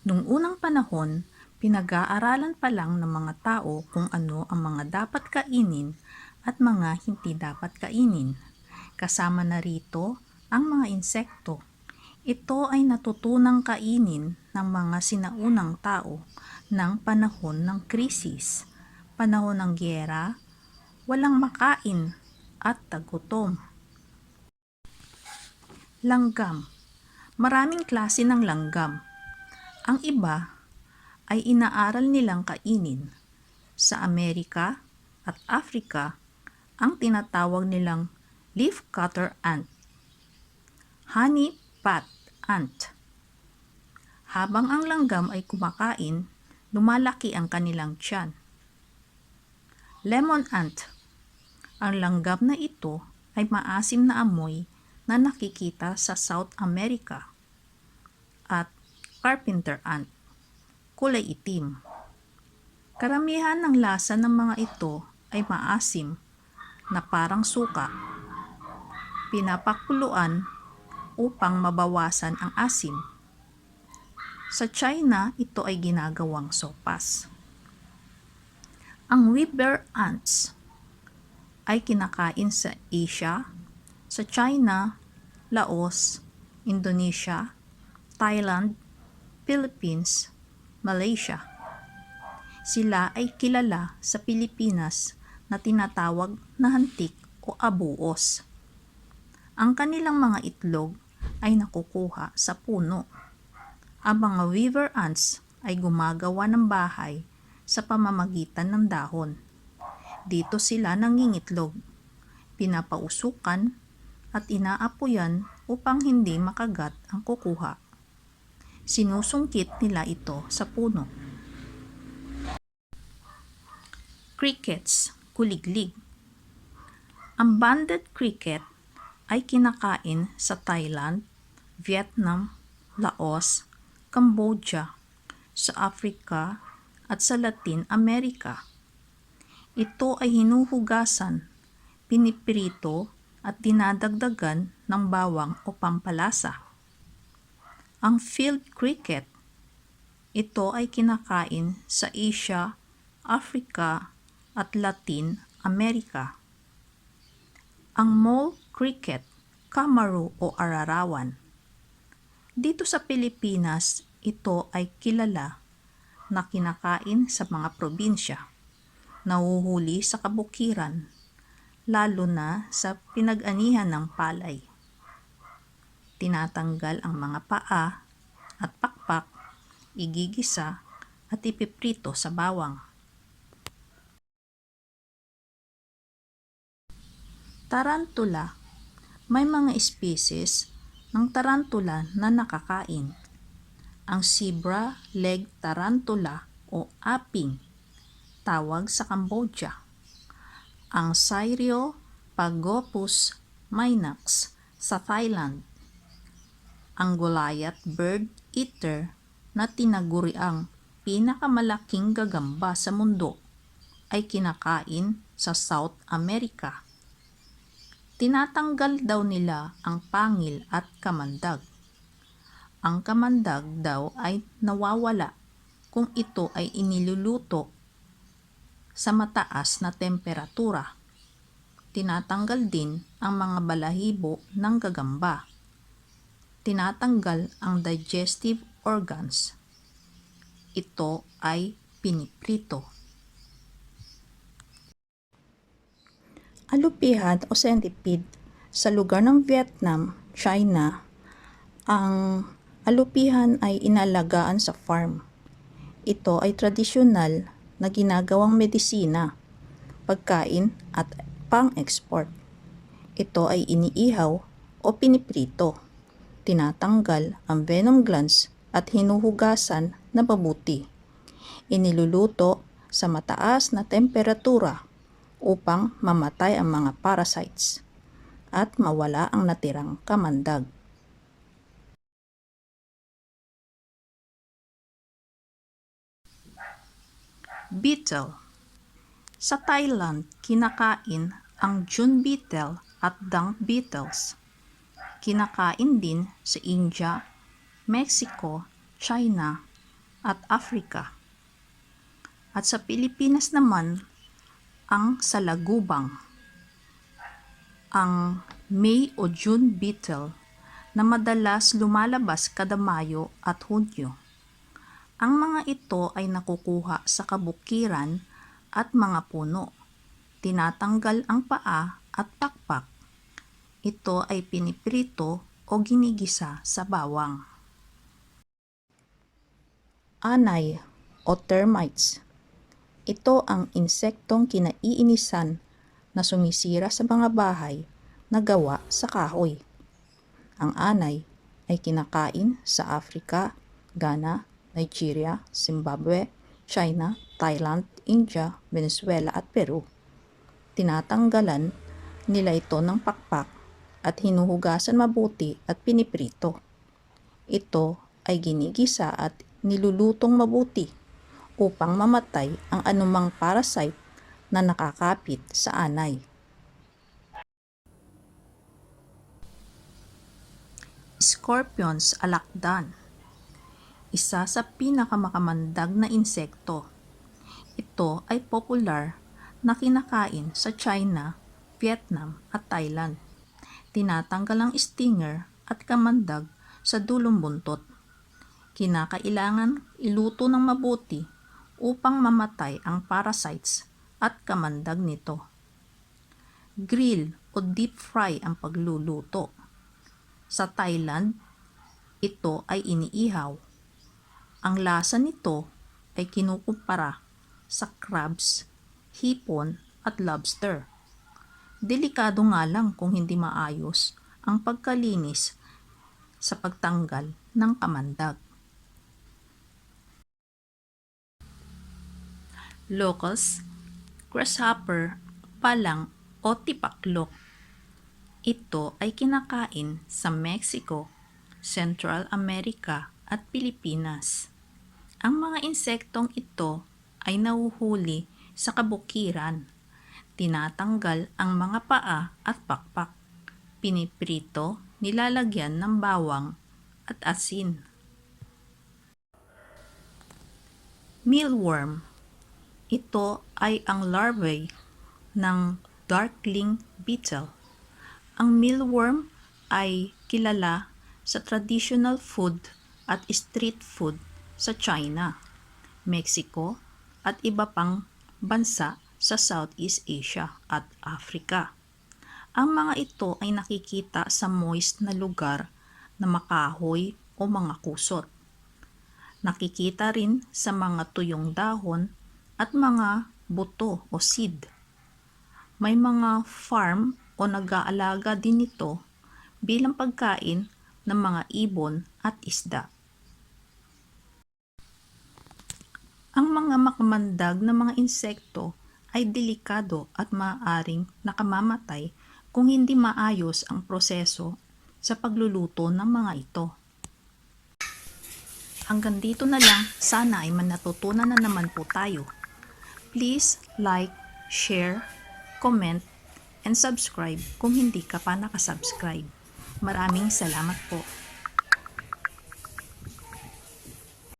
Nung unang panahon, pinag-aaralan pa lang ng mga tao kung ano ang mga dapat kainin at mga hindi dapat kainin. Kasama na rito ang mga insekto. Ito ay natutunang kainin ng mga sinaunang tao ng panahon ng krisis, panahon ng gyera, walang makain at tagutom. Langgam Maraming klase ng langgam. Ang iba ay inaaral nilang kainin. Sa Amerika at Africa, ang tinatawag nilang leaf cutter ant. Honey pot ant. Habang ang langgam ay kumakain, lumalaki ang kanilang tiyan. Lemon ant. Ang langgam na ito ay maasim na amoy na nakikita sa South America. At carpenter ant, kulay itim. Karamihan ng lasa ng mga ito ay maasim na parang suka. Pinapakuluan upang mabawasan ang asim. Sa China, ito ay ginagawang sopas. Ang weaver ants ay kinakain sa Asia, sa China, Laos, Indonesia, Thailand, Philippines, Malaysia. Sila ay kilala sa Pilipinas na tinatawag na hantik o abuos. Ang kanilang mga itlog ay nakukuha sa puno. Ang mga weaver ants ay gumagawa ng bahay sa pamamagitan ng dahon. Dito sila nangingitlog, pinapausukan at inaapoyan upang hindi makagat ang kukuha. Sinusungkit nila ito sa puno. Crickets, kuliglig. Ang banded cricket ay kinakain sa Thailand, Vietnam, Laos, Cambodia, sa Africa at sa Latin America. Ito ay hinuhugasan, piniprito at dinadagdagan ng bawang o pampalasa. Ang field cricket, ito ay kinakain sa Asia, Africa at Latin America. Ang mole cricket, kamaru o ararawan. Dito sa Pilipinas, ito ay kilala na kinakain sa mga probinsya. Nahuhuli sa kabukiran, lalo na sa pinag-anihan ng palay. Tinatanggal ang mga paa at pakpak, igigisa at ipiprito sa bawang. Tarantula. May mga species ng tarantula na nakakain. Ang zebra leg tarantula o aping, tawag sa Cambodia. Ang Syrio pagopus minax sa Thailand. Ang Goliath bird eater na tinaguriang pinakamalaking gagamba sa mundo ay kinakain sa South America tinatanggal daw nila ang pangil at kamandag. Ang kamandag daw ay nawawala kung ito ay iniluluto sa mataas na temperatura. Tinatanggal din ang mga balahibo ng gagamba. Tinatanggal ang digestive organs. Ito ay piniprito. alupihan o centipede sa lugar ng Vietnam, China, ang alupihan ay inalagaan sa farm. Ito ay tradisyonal na ginagawang medisina, pagkain at pang-export. Ito ay iniihaw o piniprito. Tinatanggal ang venom glands at hinuhugasan na mabuti. Iniluluto sa mataas na temperatura upang mamatay ang mga parasites at mawala ang natirang kamandag. Beetle Sa Thailand, kinakain ang June beetle at dung beetles. Kinakain din sa India, Mexico, China, at Africa. At sa Pilipinas naman, ang salagubang, ang May o June beetle na madalas lumalabas kada Mayo at Hunyo. Ang mga ito ay nakukuha sa kabukiran at mga puno. Tinatanggal ang paa at pakpak. Ito ay piniprito o ginigisa sa bawang. Anay o termites. Ito ang insektong kinaiinisan na sumisira sa mga bahay na gawa sa kahoy. Ang anay ay kinakain sa Africa, Ghana, Nigeria, Zimbabwe, China, Thailand, India, Venezuela at Peru. Tinatanggalan nila ito ng pakpak at hinuhugasan mabuti at piniprito. Ito ay ginigisa at nilulutong mabuti upang mamatay ang anumang parasite na nakakapit sa anay. Scorpions alakdan Isa sa pinakamakamandag na insekto. Ito ay popular na kinakain sa China, Vietnam at Thailand. Tinatanggal ang stinger at kamandag sa dulong buntot. Kinakailangan iluto ng mabuti upang mamatay ang parasites at kamandag nito. Grill o deep fry ang pagluluto. Sa Thailand, ito ay iniihaw. Ang lasa nito ay kinukumpara sa crabs, hipon at lobster. Delikado nga lang kung hindi maayos ang pagkalinis sa pagtanggal ng kamandag. Locust, grasshopper, palang o tipaklok. Ito ay kinakain sa Mexico, Central America at Pilipinas. Ang mga insektong ito ay nahuhuli sa kabukiran. Tinatanggal ang mga paa at pakpak. Piniprito, nilalagyan ng bawang at asin. Mealworm. Ito ay ang larvae ng darkling beetle. Ang mealworm ay kilala sa traditional food at street food sa China, Mexico at iba pang bansa sa Southeast Asia at Africa. Ang mga ito ay nakikita sa moist na lugar na makahoy o mga kusot. Nakikita rin sa mga tuyong dahon at mga buto o seed. May mga farm o nag-aalaga din nito bilang pagkain ng mga ibon at isda. Ang mga makamandag na mga insekto ay delikado at maaaring nakamamatay kung hindi maayos ang proseso sa pagluluto ng mga ito. Hanggang dito na lang, sana ay manatutunan na naman po tayo. Please like, share, comment, and subscribe kung hindi ka pa nakasubscribe. Maraming salamat po.